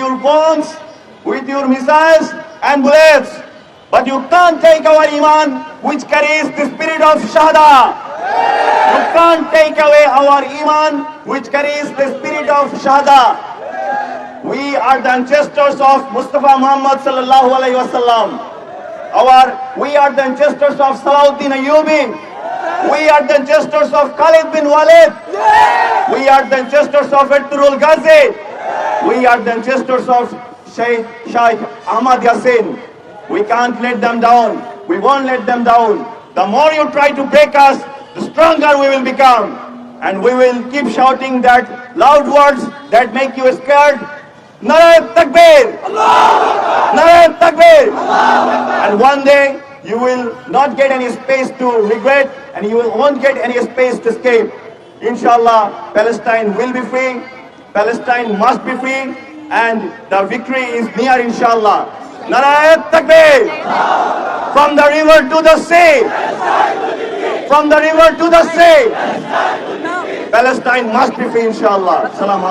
your bombs, with your missiles and bullets. But you can't take our iman, which carries the spirit of shahada. You can't take away our iman, which carries the spirit of shahada. We are the ancestors of Mustafa Muhammad sallallahu alaihi wasallam. Our, we are the ancestors of Salahuddin Ayyubi. We are the ancestors of Khalid bin Walid. We are the ancestors of Ertugrul Ghazi. We are the ancestors of Sheikh Shaikh Ahmad Yassin. We can't let them down. We won't let them down. The more you try to break us, the stronger we will become. And we will keep shouting that loud words that make you scared. Nare Takbir! Nare Takbir! And one day you will not get any space to regret and you won't get any space to escape. Inshallah, Palestine will be free. Palestine must be free and the victory is near inshallah. Nare Takbir! From the river to the sea! From the river to the sea! Palestine must be free inshallah. Alaikum.